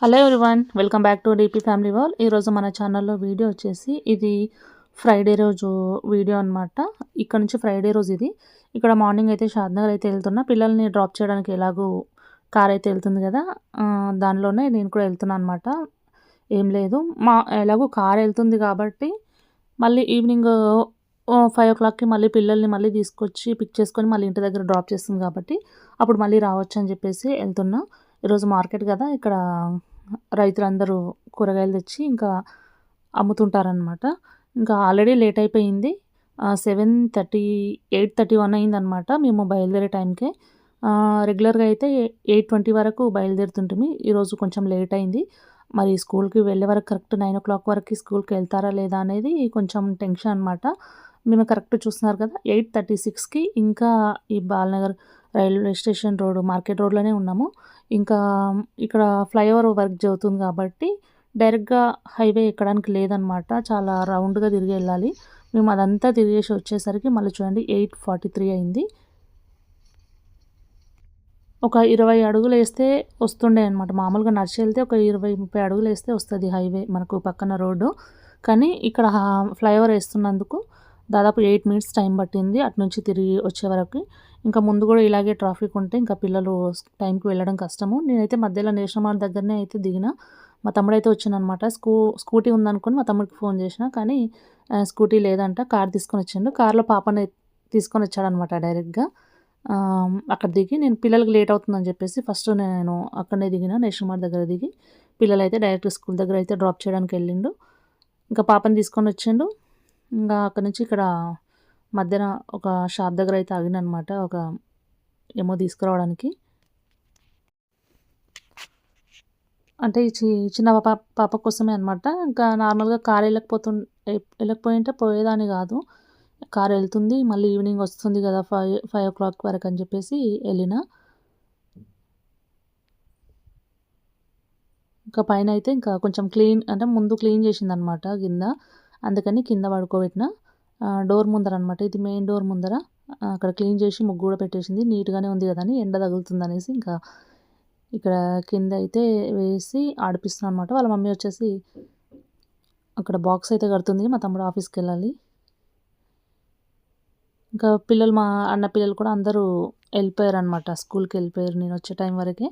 Hello everyone welcome back to D P family wall ఈరోజు మన ఛానల్లో వీడియో వచ్చేసి ఇది ఫ్రైడే రోజు వీడియో అనమాట ఇక్కడ నుంచి ఫ్రైడే రోజు ఇది. ఇక్కడ మార్నింగ్ అయితే షాద్నగర్ అయితే వెళ్తున్నా. పిల్లల్ని డ్రాప్ చేయడానికి ఎలాగో కార్ అయితే వెళ్తుంది కదా దానిలోనే నేను కూడా వెళ్తున్నాను అనమాట ఏం లేదు. మా ఎలాగో కార్ వెళ్తుంది కాబట్టి మళ్ళీ ఈవినింగ్ ఫైవ్ ఓ క్లాక్కి మళ్ళీ పిల్లల్ని మళ్ళీ తీసుకొచ్చి పిక్ చేసుకొని మళ్ళీ ఇంటి దగ్గర డ్రాప్ చేస్తుంది కాబట్టి అప్పుడు మళ్ళీ రావచ్చు అని చెప్పేసి వెళ్తున్నా. ఈరోజు మార్కెట్ కదా ఇక్కడ రైతులందరూ కూరగాయలు తెచ్చి ఇంకా అమ్ముతుంటారనమాట ఇంకా ఆల్రెడీ లేట్ అయిపోయింది. Seven thirty eight thirty one అయిందనమాట మేము బయలుదేరే టైంకే. రెగ్యులర్గా అయితే ఎయిట్ ట్వంటీ వరకు బయలుదేరుతుంటుంది ఈరోజు కొంచెం లేట్ అయింది. మరి స్కూల్కి వెళ్ళే వరకు కరెక్ట్ నైన్ ఓ క్లాక్ వరకు స్కూల్కి వెళ్తారా లేదా అనేది కొంచెం టెన్షన్ అనమాట మేము కరెక్ట్ చూస్తున్నారు కదా ఎయిట్ థర్టీ సిక్స్కి ఇంకా ఈ Balanagar railway station road market రోడ్లోనే ఉన్నాము. ఇంకా ఇక్కడ ఫ్లైఓవర్ వర్క్ జరుగుతుంది కాబట్టి డైరెక్ట్గా హైవే ఎక్కడానికి లేదనమాట చాలా రౌండ్గా తిరిగి వెళ్ళాలి. మేము అదంతా తిరిగేసి వచ్చేసరికి మళ్ళీ చూడండి ఎయిట్ ఫార్టీ త్రీ అయింది. ఒక ఇరవై అడుగులు వేస్తే వస్తుండే అనమాట మామూలుగా నడిచి వెళ్తే ఒక ఇరవై ముప్పై అడుగులు వేస్తే వస్తుంది హైవే మనకు పక్కన రోడ్డు. కానీ ఇక్కడ ఫ్లైఓవర్ వేస్తున్నందుకు దాదాపు ఎయిట్ మినిట్స్ టైం పట్టింది అటు నుంచి తిరిగి వచ్చే వరకు. ఇంకా ముందు కూడా ఇలాగే ట్రాఫిక్ ఉంటే ఇంకా పిల్లలు టైంకి వెళ్ళడం కష్టము. నేనైతే మధ్యలో నేషనల్ దగ్గరనే అయితే దిగిన. మా తమ్ముడైతే వచ్చానమాట వచ్చిందనమాట స్కూ స్కూటీ ఉందనుకుని మా తమ్ముడికి ఫోన్ చేసిన. కానీ స్కూటీ లేదంట కార్ తీసుకొని వచ్చిండు. కార్లో పాపని తీసుకొని వచ్చాడనమాట డైరెక్ట్గా. అక్కడ దిగి నేను పిల్లలకి లేట్ అవుతుందని చెప్పేసి ఫస్ట్ నేను అక్కడనే దిగిన నేషనల్ దగ్గర దిగి. పిల్లలు అయితే డైరెక్ట్ స్కూల్ దగ్గర అయితే డ్రాప్ చేయడానికి వెళ్ళిండు. ఇంకా పాపని తీసుకొని వచ్చిండు. ఇంకా అక్కడ నుంచి ఇక్కడ మధ్యన ఒక షాప్ దగ్గర అయితే ఆగిననమాట ఒక ఏమో తీసుకురావడానికి. అంటే చి చిన్న పాప పాప కోసమే అనమాట ఇంకా నార్మల్గా కార్ వెళ్ళకపోతు వెళ్ళకపోయింటే పోయేదాన్ని కాదు. కార్ వెళ్తుంది మళ్ళీ ఈవినింగ్ వస్తుంది కదా ఫైవ్ ఫైవ్ ఓ క్లాక్ వరకు అని చెప్పేసి వెళ్ళిన. ఇంకా పైన అయితే ఇంకా కొంచెం క్లీన్ అంటే ముందు క్లీన్ చేసిందనమాట కింద. అందుకని కింద పడుకోబెట్టిన డోర్ ముందర అనమాట ఇది మెయిన్ డోర్ ముందర. అక్కడ క్లీన్ చేసి ముగ్గు కూడా పెట్టేసింది. నీట్గానే ఉంది కదా అని ఎండ తగులుతుంది అనేసి ఇంకా ఇక్కడ కింద అయితే వేసి ఆడిపిస్తున్నాను అనమాట వాళ్ళ మమ్మీ వచ్చేసి అక్కడ బాక్స్ అయితే కడుతుంది. మా తమ్ముడు ఆఫీస్కి వెళ్ళాలి. ఇంకా పిల్లలు మా అన్న పిల్లలు కూడా అందరూ వెళ్ళిపోయారు అనమాట స్కూల్కి వెళ్ళిపోయారు. నేను వచ్చే టైం వరకే.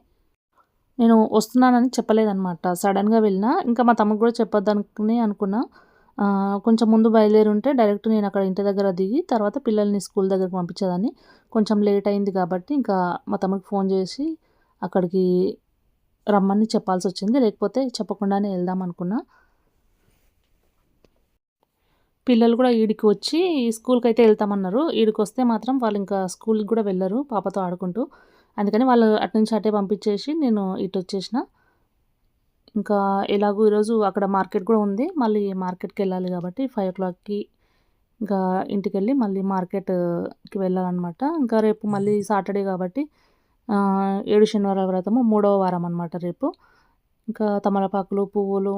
నేను వస్తున్నానని చెప్పలేదన్నమాట. సడన్గా వెళ్ళిన. ఇంకా మా తమ్ముడు కూడా చెప్పొద్దు అనుకునే అనుకున్నా. కొంచెం ముందు బయలుదేరి ఉంటే డైరెక్ట్ నేను అక్కడ ఇంటి దగ్గర దిగి తర్వాత పిల్లల్ని స్కూల్ దగ్గరకు పంపించేదాన్ని. కొంచెం లేట్ అయింది కాబట్టి ఇంకా మా తమ్ముడికి ఫోన్ చేసి అక్కడికి రమ్మని చెప్పాల్సి వచ్చింది. లేకపోతే చెప్పకుండానే వెళ్దాం అనుకున్నా. పిల్లలు కూడా ఈడికి వచ్చి స్కూల్కి అయితే వెళ్తామన్నారు. ఈడికి వస్తే మాత్రం వాళ్ళు ఇంకా స్కూల్కి కూడా వెళ్ళరు పాపతో ఆడుకుంటూ. అందుకని వాళ్ళు అటు నుంచి అటే పంపించేసి నేను ఇటు వచ్చేసిన ఇంకా ఎలాగో ఈరోజు అక్కడ మార్కెట్ కూడా ఉంది. మళ్ళీ మార్కెట్కి వెళ్ళాలి కాబట్టి ఫైవ్ ఓ క్లాక్కి ఇంకా ఇంటికి వెళ్ళి మళ్ళీ మార్కెట్కి వెళ్ళాలన్నమాట. ఇంకా రేపు మళ్ళీ సాటర్డే కాబట్టి ఏడు శనివారాల వ్రతము మూడవ వారం అనమాట రేపు. ఇంకా తమలపాకులు పువ్వులు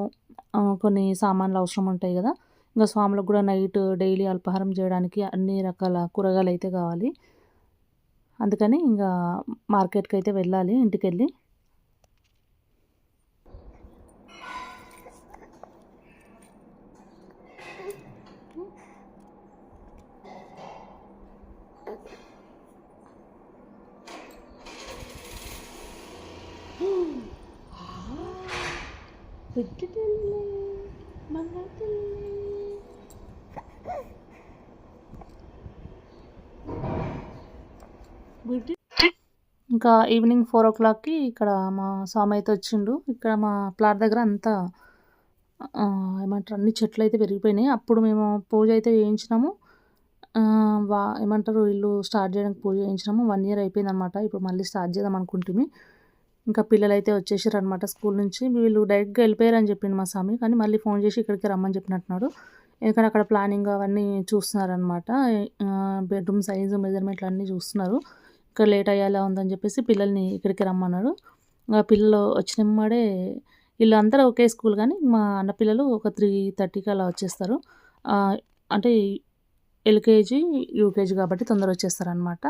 కొన్ని సామాన్లు అవసరం ఉంటాయి కదా. ఇంకా స్వాములకు కూడా నైట్ డైలీ అల్పాహారం చేయడానికి అన్ని రకాల కూరగాయలు అయితే కావాలి. అందుకని ఇంకా మార్కెట్కి అయితే వెళ్ళాలి ఇంటికి వెళ్ళి ఇంకా ఈవినింగ్ ఫోర్ ఓ క్లాక్కి ఇక్కడ మా స్వామి అయితే వచ్చిండు. ఇక్కడ మా ప్లాట్ దగ్గర అంతా ఏమంటారు అన్ని చెట్లు అయితే పెరిగిపోయినాయి. అప్పుడు మేము పూజ అయితే చేయించినాము. వా ఏమంటారు ఇల్లు స్టార్ట్ చేయడానికి పూజ చేయించినాము. వన్ ఇయర్ అయిపోయింది అనమాట ఇప్పుడు మళ్ళీ స్టార్ట్ చేద్దాం అనుకుంటుంది ఇంకా పిల్లలు అయితే వచ్చేసారు అనమాట స్కూల్ నుంచి. వీళ్ళు డైరెక్ట్గా వెళ్ళిపోయారని చెప్పింది మా స్వామి. కానీ మళ్ళీ ఫోన్ చేసి ఇక్కడికి రమ్మని చెప్పినట్టున్నాడు. ఎందుకంటే అక్కడ ప్లానింగ్ అవన్నీ చూస్తున్నారనమాట బెడ్రూమ్ సైజు మెజర్మెంట్లు అన్నీ చూస్తున్నారు. ఇక్కడ లేట్ అయ్యేలా ఉందని చెప్పేసి పిల్లల్ని ఇక్కడికి రమ్మన్నారు పిల్లలు వచ్చినమ్మడే వీళ్ళు అందరూ ఒకే స్కూల్ కానీ మా అన్న పిల్లలు ఒక త్రీ థర్టీకి అలా వచ్చేస్తారు. అంటే ఎల్కేజీ యూకేజీ కాబట్టి తొందర వచ్చేస్తారనమాట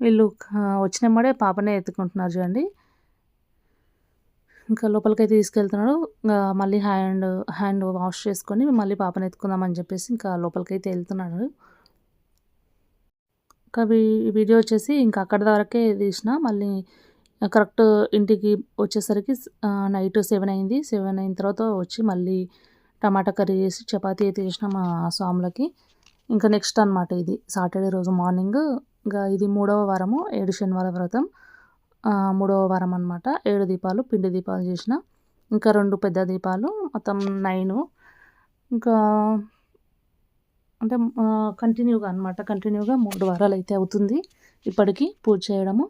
వీళ్ళు వచ్చినమ్మడే పాపనే ఎత్తుకుంటున్నారు చూడండి. ఇంకా లోపలికైతే తీసుకెళ్తున్నాడు. ఇంకా మళ్ళీ హ్యాండ్ హ్యాండ్ వాష్ చేసుకొని మళ్ళీ పాపను ఎత్తుకుందామని చెప్పేసి ఇంకా లోపలికైతే వెళ్తున్నాడు. ఇంకా వీడియో వచ్చేసి ఇంకా అక్కడి వరకే తీసిన మళ్ళీ కరెక్ట్ ఇంటికి వచ్చేసరికి నైట్ సెవెన్ అయింది. సెవెన్ అయిన తర్వాత వచ్చి మళ్ళీ టమాటా కర్రీ చేసి చపాతీ అయితే చేసిన మా స్వాములకి. ఇంకా నెక్స్ట్ అనమాట ఇది. సాటర్డే రోజు మార్నింగ్ ఇంకా ఇది మూడవ వారము ఏడు శనివారం వ్రతం. మూడవ వారం అనమాట ఏడు దీపాలు పిండి దీపాలు చేసిన. ఇంకా రెండు పెద్ద దీపాలు మొత్తం నైన్. ఇంకా అంటే కంటిన్యూగా అనమాట కంటిన్యూగా మూడు వారాలు అయితే అవుతుంది ఇప్పటికీ పూజ చేయడము.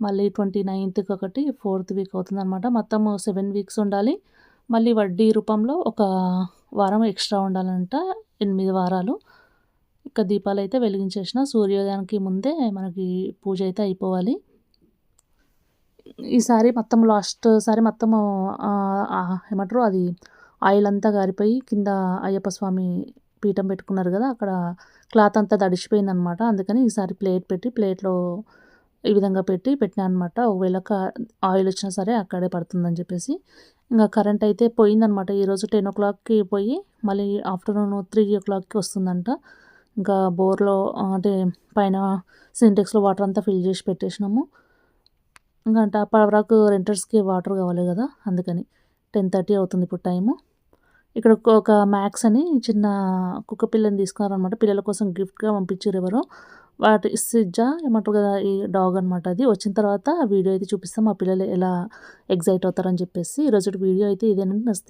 మళ్ళీ ట్వంటీ నైన్త్కి ఒకటి ఫోర్త్ వీక్ అవుతుంది అనమాట మొత్తం సెవెన్ వీక్స్ ఉండాలి. మళ్ళీ వడ్డీ రూపంలో ఒక వారం ఎక్స్ట్రా ఉండాలంట ఎనిమిది వారాలు. ఇక దీపాలు అయితే వెలిగించేసిన. సూర్యోదయానికి ముందే మనకి పూజ అయితే అయిపోవాలి. ఈసారి మొత్తం లాస్ట్ సారి మొత్తం ఏమంటారు అది ఆయిల్ అంతా గారిపోయి కింద అయ్యప్ప స్వామి పీఠం పెట్టుకున్నారు కదా అక్కడ క్లాత్ అంతా తడిసిపోయింది అనమాట అందుకని ఈసారి ప్లేట్ పెట్టి ప్లేట్లో ఈ విధంగా పెట్టి పెట్టినా అనమాట ఒకవేళ ఆయిల్ వచ్చినా సరే అక్కడే పడుతుందని చెప్పేసి. ఇంకా కరెంట్ అయితే పోయిందనమాట ఈరోజు టెన్ ఓ క్లాక్కి పోయి మళ్ళీ ఆఫ్టర్నూన్ త్రీ ఓ క్లాక్కి వస్తుందంట. ఇంకా బోర్లో అంటే పైన సింటెక్స్లో వాటర్ అంతా ఫిల్ చేసి పెట్టేసినాము. ఇంకా అంటే అప్పటి రెంటర్స్కి వాటర్ కావాలి కదా అందుకని. టెన్ థర్టీ అవుతుంది ఇప్పుడు టైము. ఇక్కడ ఒక మ్యాక్స్ అని చిన్న కుక్క పిల్లని తీసుకున్నారనమాట పిల్లల కోసం గిఫ్ట్గా పంపించారు ఎవరు. వాటి సిజ్జా ఏమంటారు కదా ఈ డాగ్ అనమాట అది. వచ్చిన తర్వాత వీడియో అయితే చూపిస్తాం. మా పిల్లలు ఎలా ఎగ్జైట్ అవుతారని చెప్పేసి. ఈరోజు వీడియో అయితే ఇదేనంటే నచ్చితే